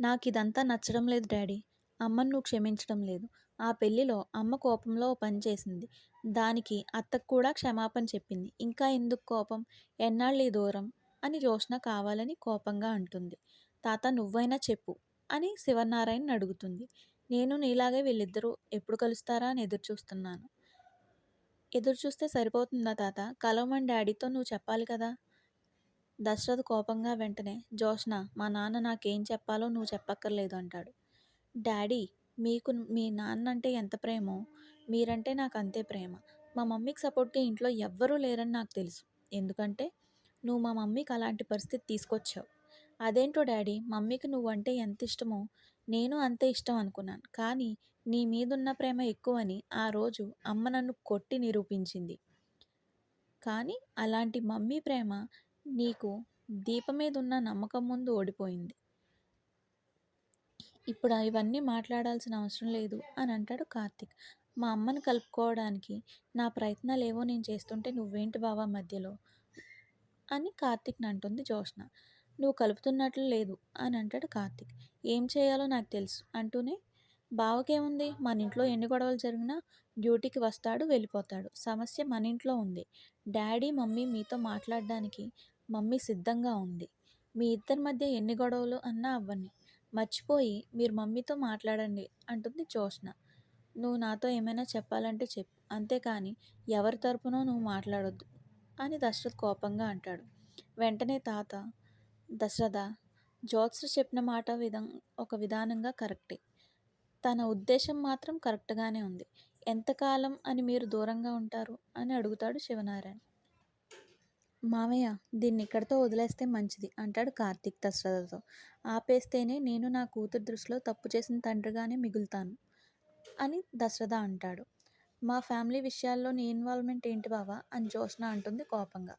నాకు ఇదంతా నచ్చడం లేదు డాడీ. అమ్మను నువ్వు క్షమించడం లేదు. ఆ పెళ్ళిలో అమ్మ కోపంలో పని చేసింది. దానికి అత్తకు కూడా క్షమాపణ చెప్పింది. ఇంకా ఎందుకు కోపం? ఎన్నాళ్ళు ఈ దూరం? అని జోష్న కావాలని కోపంగా అంటుంది. తాత నువ్వైనా చెప్పు అని శివనారాయణ అడుగుతుంది. నేను నీలాగే వీళ్ళిద్దరూ ఎప్పుడు కలుస్తారా అని ఎదురు చూస్తున్నాను. ఎదురు చూస్తే సరిపోతుందా తాత? కలవమని డాడీతో నువ్వు చెప్పాలి కదా? దశరథ్ కోపంగా వెంటనే జోష్న మా నాన్న నాకేం చెప్పాలో నువ్వు చెప్పక్కర్లేదు అంటాడు. డాడీ మీకు మీ నాన్న అంటే ఎంత ప్రేమో మీరంటే నాకు అంతే ప్రేమ. మా మమ్మీకి సపోర్ట్గా ఇంట్లో ఎవ్వరూ లేరని నాకు తెలుసు. ఎందుకంటే నువ్వు మా మమ్మీకి అలాంటి పరిస్థితి తీసుకొచ్చావు. అదేంటో డాడీ మమ్మీకి నువ్వంటే ఎంత ఇష్టమో నేను అంతే ఇష్టం అనుకున్నాను. కానీ నీ మీదున్న ప్రేమ ఎక్కువని ఆ రోజు అమ్మ నన్ను కొట్టి నిరూపించింది. కానీ అలాంటి మమ్మీ ప్రేమ నీకు దీపం మీద ఉన్న నమ్మకం ముందు ఓడిపోయింది. ఇప్పుడు ఇవన్నీ మాట్లాడాల్సిన అవసరం లేదు అని అంటాడు కార్తిక్. మా అమ్మని కలుపుకోవడానికి నా ప్రయత్నాలు ఏవో నేను చేస్తుంటే నువ్వేంటి బావా మధ్యలో? అని కార్తిక్ని అంటుంది జోష్న నువ్వు కలుపుతున్నట్లు లేదు అని అంటాడు కార్తిక్. ఏం చేయాలో నాకు తెలుసు అంటూనే బావకేముంది? మన ఇంట్లో ఎన్ని గొడవలు జరిగినా డ్యూటీకి వస్తాడు వెళ్ళిపోతాడు. సమస్య మన ఇంట్లో ఉంది. డాడీ మమ్మీ మీతో మాట్లాడడానికి మమ్మీ సిద్ధంగా ఉంది. మీ ఇద్దరి మధ్య ఎన్ని గొడవలు అన్నా అవ్వని. మర్చిపోయి మీరు మమ్మీతో మాట్లాడండి అంటుంది జోష్న నువ్వు నాతో ఏమైనా చెప్పాలంటే చెప్పు. అంతేకాని ఎవరి తరపునో నువ్వు మాట్లాడొద్దు అని దశరథ్ కోపంగా అంటాడు. వెంటనే తాత దశరథ జ్యోత్స చెప్పిన మాట విధం ఒక విధానంగా కరెక్టే. తన ఉద్దేశం మాత్రం కరెక్ట్గానే ఉంది. ఎంతకాలం అని మీరు దూరంగా ఉంటారు? అని అడుగుతాడు శివనారాయణ. మామయ్య దీన్ని ఇక్కడితో వదిలేస్తే మంచిది అంటాడు కార్తీక్ దశరథతో. ఆపేస్తేనే నేను నా కూతురు దృష్టిలో తప్పు చేసిన తండ్రిగానే మిగులుతాను అని దశరథ అంటాడు. మా ఫ్యామిలీ విషయాల్లో నీ ఇన్వాల్వ్మెంట్ ఏంటి బావా? అని జోష్న అంటుంది కోపంగా.